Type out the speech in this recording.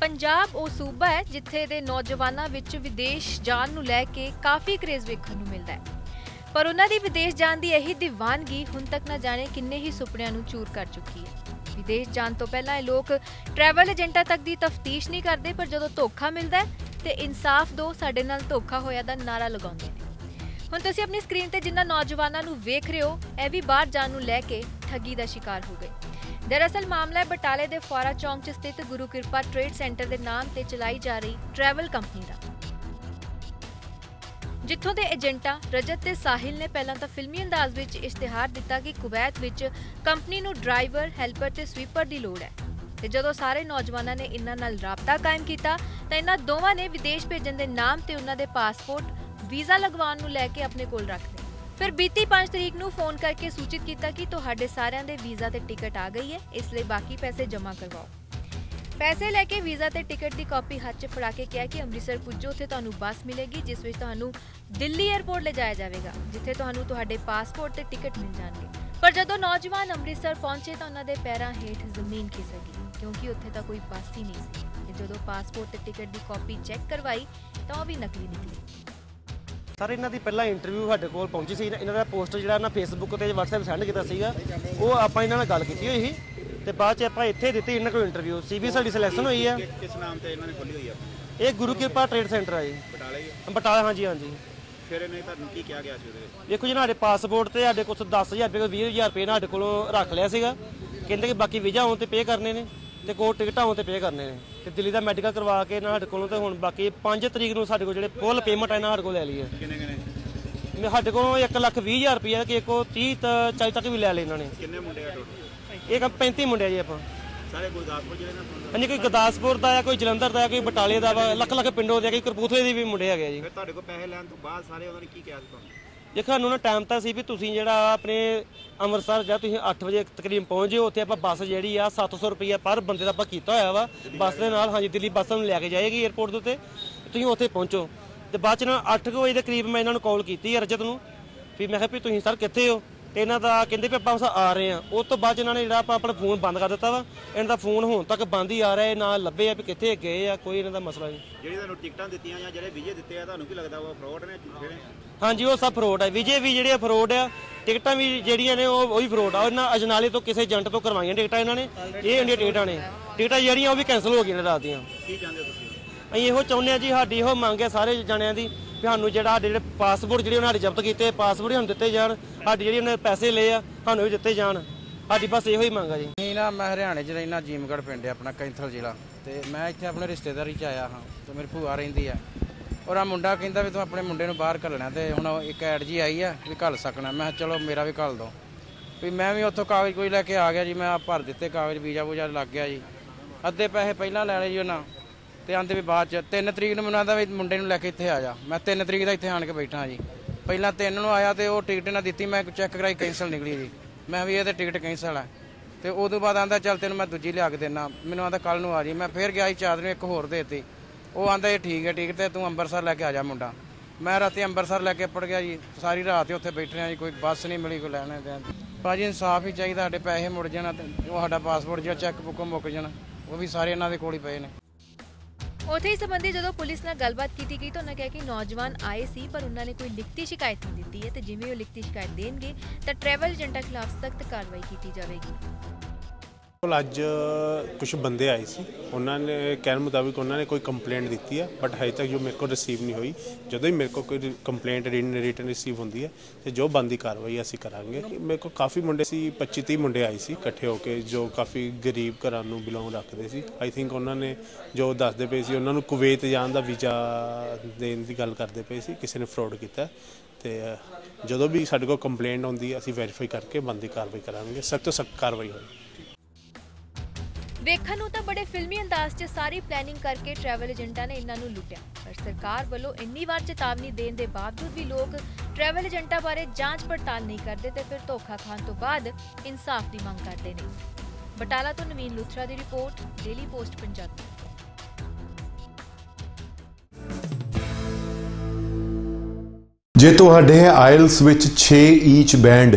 ਪੰਜਾਬ ਉਹ ਸੂਬਾ ਹੈ ਜਿੱਥੇ ਦੇ ਨੌਜਵਾਨਾਂ ਵਿੱਚ ਵਿਦੇਸ਼ ਜਾਣ ਨੂੰ ਲੈ ਕੇ ਕਾਫੀ ਕਰੇਜ਼ ਵੇਖਣ ਨੂੰ ਮਿਲਦਾ ਹੈ। ਪਰ ਉਹਨਾਂ ਦੀ ਵਿਦੇਸ਼ ਜਾਣ ਦੀ ਇਹੀ ਦੀਵਾਨਗੀ ਹੁਣ ਤੱਕ ਨਾ ਜਾਣੇ ਕਿੰਨੇ ਹੀ ਸੁਪਨਿਆਂ ਨੂੰ ਚੂਰ ਕਰ ਚੁੱਕੀ ਹੈ। ਵਿਦੇਸ਼ ਜਾਣ ਤੋਂ ਪਹਿਲਾਂ ਇਹ ਲੋਕ ਟਰੈਵਲ ਏਜੰਟਾਂ ਤੱਕ ਦੀ ਤਫਤੀਸ਼ ਨਹੀਂ ਕਰਦੇ, ਪਰ ਜਦੋਂ ਧੋਖਾ ਮਿਲਦਾ ਹੈ ਤੇ ਇਨਸਾਫ ਦੋ ਸਾਡੇ ਨਾਲ ਧੋਖਾ ਹੋਇਆ ਦਾ ਨਾਰਾ ਲਗਾਉਂਦੇ ਨੇ। ਹੁਣ ਤੁਸੀਂ ਆਪਣੀ ਸਕਰੀਨ ਤੇ ਜਿੰਨਾ ਨੌਜਵਾਨਾਂ ਨੂੰ ਵੇਖ ਰਹੇ ਹੋ, ਇਹ ਵੀ ਬਾਹਰ ਜਾਣ ਨੂੰ ਲੈ ਕੇ ਠੱਗੀ ਦਾ ਸ਼ਿਕਾਰ ਹੋ ਗਏ। ਦਰਅਸਲ ਮਾਮਲਾ ਬਟਾਲੇ ਦੇ ਫੁਆਰਾ ਚੌਂਕ 'ਚ ਸਥਿਤ ਗੁਰੂ ਕਿਰਪਾ ਟ੍ਰੇਡ ਸੈਂਟਰ ਦੇ ਨਾਮ ਤੇ ਚਲਾਈ ਜਾ ਰਹੀ ਟਰੈਵਲ ਕੰਪਨੀ ਦਾ। ਜਿੱਥੋਂ ਦੇ ਏਜੰਟਾਂ ਰਜਤ ਤੇ ਸਾਹਿਲ ਨੇ ਪਹਿਲਾਂ ਤਾਂ ਫਿਲਮੀ ਅੰਦਾਜ਼ ਵਿੱਚ ਇਸ਼ਤਿਹਾਰ ਦਿੱਤਾ ਕਿ ਕੁਵੈਤ ਵਿੱਚ ਕੰਪਨੀ ਨੂੰ ਡਰਾਈਵਰ, ਹੈਲਪਰ ਤੇ ਸਵੀਪਰ ਦੀ ਲੋੜ ਹੈ। ਤੇ ਜਦੋਂ ਸਾਰੇ ਨੌਜਵਾਨਾਂ ਨੇ ਇਹਨਾਂ ਨਾਲ ਰਾਬਤਾ ਕਾਇਮ ਕੀਤਾ, ਤਾਂ ਇਹਨਾਂ ਦੋਵਾਂ ਨੇ ਵਿਦੇਸ਼ ਭੇਜਣ ਦੇ ਨਾਮ ਤੇ ਉਹਨਾਂ ਦੇ ਪਾਸਪੋਰਟ, ਵੀਜ਼ਾ ਲਗਵਾਉਣ ਨੂੰ ਲੈ ਕੇ ਆਪਣੇ ਕੋਲ ਰੱਖ ਲਏ ਫਿਰ ਬੀਤੀ 5 ਤਰੀਕ ਨੂੰ ਫੋਨ ਕਰਕੇ ਸੂਚਿਤ ਕੀਤਾ ਕਿ ਤੁਹਾਡੇ ਸਾਰਿਆਂ ਦੇ ਵੀਜ਼ਾ ਤੇ ਟਿਕਟ ਆ ਗਈ ਹੈ, ਇਸ ਲਈ ਬਾਕੀ ਪੈਸੇ ਜਮ੍ਹਾਂ ਕਰਵਾਓ। ਪੈਸੇ ਲੈ ਕੇ ਵੀਜ਼ਾ ਤੇ ਟਿਕਟ ਦੀ ਕਾਪੀ ਹੱਥ 'ਚ ਫੜਾ ਕੇ ਕਿਹਾ ਕਿ ਅੰਮ੍ਰਿਤਸਰ ਪੁੱਜੋ, ਉੱਥੇ ਤੁਹਾਨੂੰ ਬੱਸ ਮਿਲੇਗੀ, ਜਿਸ ਵਿੱਚ ਤੁਹਾਨੂੰ ਦਿੱਲੀ 에ਅਰਪੋਰਟ ਲੈ ਜਾਇਆ ਜਾਵੇਗਾ, ਜਿੱਥੇ ਤੁਹਾਨੂੰ ਤੁਹਾਡੇ ਪਾਸਪੋਰਟ ਤੇ ਟਿਕਟ ਮਿਲ ਜਾਣਗੇ। ਪਰ ਜਦੋਂ ਨੌਜਵਾਨ ਅੰਮ੍ਰਿਤਸਰ ਪਹੁੰਚੇ ਤਾਂ ਉਹਨਾਂ ਦੇ ਪੈਰਾਂ ਹੇਠ ਜ਼ਮੀਨ ਖਿਸਕ ਗਈ, ਕਿਉਂਕਿ ਉੱਥੇ ਤਾਂ ਕੋਈ ਬੱਸ ਹੀ ਨਹੀਂ ਸੀ। ਤੇ ਜਦੋਂ ਪਾਸਪੋਰਟ ਤੇ ਟਿਕਟ ਦੀ ਕਾਪੀ ਚੈੱਕ ਕਰਵਾਈ, ਤਾਂ ਉਹ ਵੀ ਨਕਲੀ ਨਿਕਲੀ। ਸਰ ਇਹਨਾਂ ਦੀ ਪਹਿਲਾਂ ਇੰਟਰਵਿਊ ਸਾਡੇ ਕੋਲ ਪਹੁੰਚੀ ਸੀ। ਇਹਨਾਂ ਦਾ ਪੋਸਟ ਜਿਹੜਾ ਨਾ ਫੇਸਬੁੱਕ ਤੇ WhatsApp ਸੈਂਡ ਕੀਤਾ ਸੀਗਾ। ਉਹ ਆਪਾਂ ਇਹਨਾਂ ਨਾਲ ਗੱਲ ਕੀਤੀ ਹੋਈ ਸੀ ਤੇ ਬਾਅਦ ਚ ਆਪਾਂ ਇੱਥੇ ਦਿੱਤੀ ਇਹਨਾਂ ਕੋਲ ਇੰਟਰਵਿਊ ਸੀਬੀ ਸਾਡੀ ਸਿਲੈਕਸ਼ਨ ਹੋਈ ਆ। ਕਿਸ ਨਾਮ ਤੇ ਇਹਨਾਂ ਨੇ ਖੋਲੀ ਹੋਈ ਆ? ਇਹ ਗੁਰੂ ਕਿਰਪਾ ਟ੍ਰੇਡ ਸੈਂਟਰ ਆ ਜੀ। ਬਟਾਲੇ ਹੀ ਆ। ਬਟਾਲਾ ਹਾਂਜੀ ਹਾਂਜੀ। ਫਿਰ ਇਹਨੇ ਤੁਹਾਨੂੰ ਕੀ ਕਿਹਾ ਗਿਆ ਸੀ ਉਹਦੇ ਵਿੱਚ? ਵੇਖੋ ਜੀ ਸਾਡੇ ਪਾਸਪੋਰਟ ਤੇ ਸਾਡੇ ਕੋਲ 10000 ਰੁਪਏ ਕੋਲ 20000 ਰੁਪਏ ਨਾਲ ਸਾਡੇ ਕੋਲੋਂ ਰੱਖ ਲਿਆ ਸੀਗਾ। ਕਹਿੰਦੇ ਕਿ ਬਾਕੀ ਵੀਜ਼ਾ ਆਉਣ ਤੇ ਪੇ ਕਰਨੇ ਨੇ। ਤੇ ਕੋਲ ਟਿਕਟਾਂ ਆਉਣ ਤੇ ਪੇ ਕਰਨੇ ਨੇ। ਤੇ ਦਿੱਲੀ ਦਾ ਮੈਡੀਕਲ ਕਰਵਾ ਕੇ ਨਾ ਸਾਡੇ ਕੋਲੋਂ ਤੇ ਹੁਣ ਬਾਕੀ 5 ਤਰੀਕ ਨੂੰ ਸਾਡੇ ਕੋਲ ਜਿਹੜੇ ਫੁੱਲ ਪੇਮੈਂਟ ਹੈ ਨਾ ਸਾਡੇ ਕੋਲ ਲੈ ਲਈ ਹੈ ਕਿੰਨੇ? ਕਿੰਨੇ ਸਾਡੇ ਕੋਲੋਂ 1 ਲੱਖ 20 ਹਜ਼ਾਰ ਰੁਪਏ ਕਿ ਕੋ 30 ਤ 40 ਤੱਕ ਵੀ ਲੈ ਲਏ ਇਹਨਾਂ ਨੇ। ਕਿੰਨੇ ਮੁੰਡੇ ਆ ਟੋਟਲ ਇਹ ਕੰਮ 35 ਮੁੰਡੇ ਆ ਜੀ ਆਪਾਂ। ਸਾਰੇ ਗੁਰਦਾਸਪੁਰ ਜ਼ਿਲ੍ਹੇ ਨਾਲ ਹਾਂਜੀ ਕੋਈ ਗੁਰਦਾਸਪੁਰ ਦਾ ਆ ਕੋਈ ਜਲੰਧਰ ਦਾ ਆ ਕੋਈ ਬਟਾਲੇ ਦਾ ਵਾ ਲੱਖ ਲੱਖ ਪਿੰਡੋਂ ਦੇ ਆ ਕੋਈ ਕਰਪੂਥਲੇ ਦੇ ਵੀ ਮੁੰਡੇ ਹੈਗੇ ਜੀ। ਫਿਰ ਤੁਹਾਡੇ ਕੋਲ ਪੈਸੇ ਲੈਣ ਤੋਂ ਬਾਅਦ ਸਾਰੇ ਉਹਨਾਂ ਨੇ ਕੀ ਕਿਹਾ ਤੁਹਾਨੂੰ? ਦੇਖੋ ਸਾਨੂੰ ਨਾ ਟਾਈਮ ਤਾਂ ਸੀ ਵੀ ਤੁਸੀਂ ਜਿਹੜਾ ਆਪਣੇ ਅੰਮ੍ਰਿਤਸਰ ਜਾਂ ਤੁਸੀਂ 8 ਵਜੇ ਤਕਰੀਬਨ ਪਹੁੰਚ ਜਿਓ ਉੱਥੇ ਆਪਾਂ ਬੱਸ ਜਿਹੜੀ ਆ 700 ਰੁਪਈਆ ਪਰ ਬੰਦੇ ਦਾ ਆਪਾਂ ਕੀਤਾ ਹੋਇਆ ਵਾ। ਬੱਸ ਦੇ ਨਾਲ ਹਾਂਜੀ ਦਿੱਲੀ ਬੱਸ ਨੂੰ ਲੈ ਕੇ ਜਾਏਗੀ 에ਅਰਪੋਰਟ ਦੇ ਉੱਤੇ। ਤੁਸੀਂ ਉੱਥੇ ਪਹੁੰਚੋ। ਤੇ ਬਾਅਦ ਚ ਨਾ 8 ਵਜੇ ਦੇ ਕਰੀਬ ਮੈਂ ਇਹਨਾਂ ਨੂੰ ਕਾਲ ਕੀਤੀ ਰਜਤ ਨੂੰ ਵੀ ਮੈਂ ਕਿਹਾ ਵੀ ਤੁਸੀਂ ਸਰ ਕਿੱਥੇ ਹੋ? ਤੇ ਇਹਨਾਂ ਦਾ ਕਹਿੰਦੇ ਵੀ ਆਪਾਂ ਆ ਰਹੇ ਆ ਉਸ ਤੋਂ ਬਾਅਦ 'ਚ ਇਹਨਾਂ ਨੇ ਜਿਹੜਾ ਆਪਾਂ ਆਪਣਾ ਫੋਨ ਬੰਦ ਕਰ ਦਿੱਤਾ ਵਾ ਇਹਨਾਂ ਦਾ ਫੋਨ ਹੁਣ ਤੱਕ ਬੰਦ ਹੀ ਆ ਰਿਹਾ ਹੈ ਨਾ ਲੱਭੇ ਆ ਵੀ ਕਿੱਥੇ ਗਏ ਆ ਕੋਈ ਇਹਨਾਂ ਦਾ ਮਸਲਾ ਨਹੀਂ। ਜਿਹੜੀ ਤੁਹਾਨੂੰ ਟਿਕਟਾਂ ਦਿੱਤੀਆਂ ਜਾਂ ਜਿਹੜੇ ਵੀਜ਼ੇ ਦਿੱਤੇ ਆ ਤੁਹਾਨੂੰ ਕੀ ਲੱਗਦਾ ਉਹ ਫਰਾਡ ਨੇ ਝੂਠੇ ਨੇ? ਹਾਂਜੀ ਉਹ ਸਭ ਫਰੋਡ ਹੈ ਵਿਜੇ ਵੀ ਜਿਹੜੇ ਫਰੋਡ ਆ। ਟਿਕਟਾਂ ਵੀ ਜਿਹੜੀਆਂ ਨੇ ਉਹ ਉਹੀ ਫਰੋਡ ਆ। ਉਹਨਾਂ ਅਜਨਾਲੇ ਤੋਂ ਕਿਸੇ ਏਜੰਟ ਤੋਂ ਕਰਵਾਈਆਂ ਟਿਕਟਾਂ ਇਹਨਾਂ ਨੇ। ਇਹ ਇੰਡੀਆ ਟਿਕਟਾਂ ਨੇ। ਟਿਕਟਾਂ ਜਿਹੜੀਆਂ ਉਹ ਵੀ ਕੈਨਸਲ ਹੋ ਗਈਆਂ ਨੇ ਰਾਤ ਦੀਆਂ। ਕੀ ਚਾਹੁੰਦੇ ਹੋ ਤੁਸੀਂ? ਅਸੀਂ ਇਹੋ ਚਾਹੁੰਦੇ ਆ ਜੀ, ਸਾਡੀ ਇਹੋ ਮੰਗ ਹੈ ਸਾਰੇ ਜਣਿਆਂ ਦੀ ਵੀ ਸਾਨੂੰ ਜਿਹੜਾ ਸਾਡੇ ਜਿਹੜੇ ਪਾਸਪੋਰਟ ਜਿਹੜੇ ਉਹਨਾਂ ਨੇ ਜ਼ਬਤ ਕੀਤੇ ਪਾਸਪੋਰਟ ਸਾਨੂੰ ਦਿੱਤੇ ਜਾਣ, ਸਾਡੀ ਜਿਹੜੀ ਉਹਨਾਂ ਨੇ ਪੈਸੇ ਲਏ ਆ, ਸਾਨੂੰ ਵੀ ਦਿੱਤੇ ਜਾਣ। ਸਾਡੀ ਬਸ ਇਹੋ ਹੀ ਮੰਗ ਆ ਜੀ। ਨਹੀਂ ਨਾ, ਮੈਂ ਹਰਿਆਣੇ 'ਚ ਰਹਿਣਾ ਜੀਮਗੜ੍ਹ ਪਿੰਡ ਹੈ ਆਪਣਾ, ਕੈਂਥਲ ਜ਼ਿਲ੍ਹਾ। ਤੇ ਮੈਂ ਇੱਥੇ ਆਪਣੇ ਰਿਸ਼ਤੇਦਾਰੀ 'ਚ ਆਇਆ ਹਾਂ, ਤੇ ਮੇਰੀ ਭੂਆ ਰਹਿੰਦੀ ਆ ਔਰ ਆ ਮੁੰਡਾ ਕਹਿੰਦਾ ਵੀ ਤੂੰ ਆਪਣੇ ਮੁੰਡੇ ਨੂੰ ਬਾਹਰ ਘੱਲਣਾ, ਤੇ ਹੁਣ ਇੱਕ ਐਡ ਜੀ ਆਈ ਆ ਵੀ ਘੱਲ ਸਕਣਾ। ਮੈਂ ਕਿਹਾ, ਚਲੋ ਮੇਰਾ ਵੀ ਘੱਲ ਦੋ। ਵੀ ਮੈਂ ਵੀ ਉੱਥੋਂ ਕਾਗਜ਼ ਕੋਈ ਲੈ ਕੇ ਆ ਗਿਆ ਜੀ, ਮੈਂ ਭਰ ਦਿੱਤੇ, ਕਾਗਜ਼, ਵੀਜ਼ਾ ਵੂਜਾ ਲੱਗ ਗਿਆ ਜੀ। ਅੱਧੇ ਪੈਸੇ ਪਹਿਲਾਂ ਲੈ ਲਏ ਜੀ ਉਹਨਾਂ। ਤੇ ਆਂਦੇ ਵੀ ਬਾਅਦ ਚ 3 ਤਰੀਕ ਨੂੰ ਮੈਨੂੰ ਆਂਦਾ ਵੀ ਮੁੰਡੇ ਨੂੰ ਲੈ ਕੇ ਇੱਥੇ ਆ ਜਾ। ਮੈਂ 3 ਤਰੀਕ ਦਾ ਇੱਥੇ ਆਣ ਕੇ ਬੈਠਾ ਜੀ। ਪਹਿਲਾਂ 3 ਨੂੰ ਆਇਆ ਤੇ ਉਹ ਟਿਕਟ ਨਾ ਦਿੱਤੀ, ਮੈਂ ਚੈੱਕ ਕਰਾਈ ਕੈਂਸਲ ਨਿਕਲੀ ਜੀ। ਮੈਂ ਵੀ ਇਹ ਤੇ ਟਿਕਟ ਕੈਂਸਲ ਹੈ ਤੇ ਉਦੋਂ ਬਾਅਦ ਆਂਦਾ ਚੱਲ ਤੈਨੂੰ ਮੈਂ ਦੂਜੀ ਲਿਆ ਕੇ ਦੇਣਾ ਮੈਨੂੰ ਆਂਦਾ ਕੱਲ ਨੂੰ ਆ ਜੀ। ਮੈਂ ਫੇਰ ਗਿਆ ਜੀ ਚਾਦਰ ਨੂੰ ਇੱਕ ਹੋਰ ਦੇਤੀ। ਉਹ ਆਂਦਾ ਇਹ ਠੀਕ ਹੈ ਟਿਕਟ ਤੇ ਤੂੰ ਅੰਮ੍ਰਿਤਸਰ ਲੈ ਕੇ ਆ ਜਾ ਮੁੰਡਾ। ਮੈਂ ਰਾਤੀ ਅੰਮ੍ਰਿਤਸਰ ਲੈ ਕੇ ਪੜ ਗਿਆ ਜੀ। ਸਾਰੀ ਰਾਤ ਹੀ ਉੱਥੇ ਬੈਠੇ ਰਿਹਾ ਜੀ, ਕੋਈ ਬੱਸ ਨਹੀਂ ਮਿਲੀ, ਕੋਈ ਲੈਣੇ ਦੇਣ ਦੀ। ਭਾਜੀ ਇਨਸਾਫ ਹੀ ਚਾਹੀਦਾ, ਸਾਡੇ ਪੈਸੇ ਮੁੜ ਜਾਣ ਤੇ ਉਹ ਸਾਡਾ ਪਾਸਪੋਰਟ ਜਿਹੜਾ ਚੈੱਕ ਬੁੱਕ ਮੁੱਕ ਜਾਣ, ਉਹ ਵੀ ਸਾਰੇ ਇਹਨਾਂ ਦੇ ਕੋਲ ਹੀ ਪਏ ਨੇ। ਉਥੇ ਹੀ ਸੰਬੰਧੀ ਜਦੋਂ ਪੁਲਿਸ ਨਾਲ ਗੱਲਬਾਤ ਕੀਤੀ ਗਈ ਤਾਂ ਉਹਨਾਂ ਕਿਹਾ ਕਿ ਨੌਜਵਾਨ ਆਏ ਸੀ, ਪਰ ਉਹਨਾਂ ਨੇ ਕੋਈ ਲਿਖਤੀ ਸ਼ਿਕਾਇਤ ਨਹੀਂ ਦਿੱਤੀ ਹੈ ਤੇ ਜਿਵੇਂ ਉਹ ਲਿਖਤੀ ਸ਼ਿਕਾਇਤ ਦੇਣਗੇ ਤਾਂ ਟਰੈਵਲ ਏਜੰਟਾਂ ਖਿਲਾਫ ਸਖਤ ਕਾਰਵਾਈ ਕੀਤੀ ਜਾਵੇਗੀ। ਕੋਲ ਅੱਜ ਕੁਝ ਬੰਦੇ ਆਏ ਸੀ। ਉਹਨਾਂ ਨੇ ਕਹਿਣ ਮੁਤਾਬਿਕ ਉਹਨਾਂ ਨੇ ਕੋਈ ਕੰਪਲੇਂਟ ਦਿੱਤੀ ਹੈ ਬਟ ਹਜੇ ਤੱਕ ਜੋ ਮੇਰੇ ਕੋਲ ਰਿਸੀਵ ਨਹੀਂ ਹੋਈ। ਜਦੋਂ ਹੀ ਮੇਰੇ ਕੋਲ ਕੋਈ ਕੰਪਲੇਂਟ ਰਿਟਨ ਰਿਸੀਵ ਹੁੰਦੀ ਹੈ ਤੇ ਜੋ ਬੰਦੀ ਕਾਰਵਾਈ ਅਸੀਂ ਕਰਾਂਗੇ। ਮੇਰੇ ਕੋਲ ਕਾਫੀ ਮੁੰਡੇ ਸੀ 25 30 ਮੁੰਡੇ ਆਏ ਸੀ ਇਕੱਠੇ ਹੋ ਕੇ, ਜੋ ਕਾਫੀ ਗਰੀਬ ਘਰਾਂ ਨੂੰ ਬਿਲੋਂਗ ਰੱਖਦੇ ਸੀ। ਆਈ ਥਿੰਕ ਉਹਨਾਂ ਨੇ ਜੋ ਦੱਸਦੇ ਪਏ ਸੀ, ਉਹਨਾਂ ਨੂੰ ਕੁਵੈਤ ਜਾਣ ਦਾ ਵੀਜ਼ਾ ਦੇਣ ਦੀ ਗੱਲ ਕਰਦੇ ਪਏ ਸੀ, ਕਿਸੇ ਨੇ ਫਰਾਡ ਕੀਤਾ। ਤੇ ਜਦੋਂ ਵੀ ਸਾਡੇ ਕੋਲ ਕੰਪਲੇਂਟ ਆਉਂਦੀ ਅਸੀਂ ਵੈਰੀਫਾਈ ਕਰਕੇ ਬੰਦੀ ਕਾਰਵਾਈ ਕਰਾਂਗੇ। ਸਖਤ ਤੋਂ ਸਖਤ ਕਾਰਵਾਈ ਹੋਏਗੀ। ਵੇਖਣ ਨੂੰ ਤਾਂ ਬੜੇ ਫਿਲਮੀ ਅੰਦਾਜ਼ 'ਚ ਸਾਰੀ ਪਲੈਨਿੰਗ ਕਰਕੇ ਟਰੈਵਲ ਏਜੰਟਾਂ ਨੇ ਇਹਨਾਂ ਨੂੰ ਲੁੱਟਿਆ। ਪਰ ਸਰਕਾਰ ਵੱਲੋਂ ਇੰਨੀ ਵਾਰ ਚੇਤਾਵਨੀ ਦੇਣ ਦੇ ਬਾਵਜੂਦ ਵੀ ਲੋਕ ਟਰੈਵਲ ਏਜੰਟਾਂ ਬਾਰੇ ਜਾਂਚ ਪੜਤਾਲ ਨਹੀਂ ਕਰਦੇ ਤੇ ਫਿਰ ਧੋਖਾ ਖਾਣ ਤੋਂ ਬਾਅਦ ਇਨਸਾਫ ਦੀ ਮੰਗ ਕਰਦੇ ਨੇ। ਬਟਾਲਾ ਤੋਂ ਨਵੀਨ ਲੁਥਰਾ ਦੀ ਰਿਪੋਰਟ ਡੇਲੀ ਪੋਸਟ ਪੰਜਾਬੀ। ਜੇ ਤੁਹਾਡੇ ਆਇਲਸ ਵਿੱਚ 6 ਈਚ ਬੈਂਡ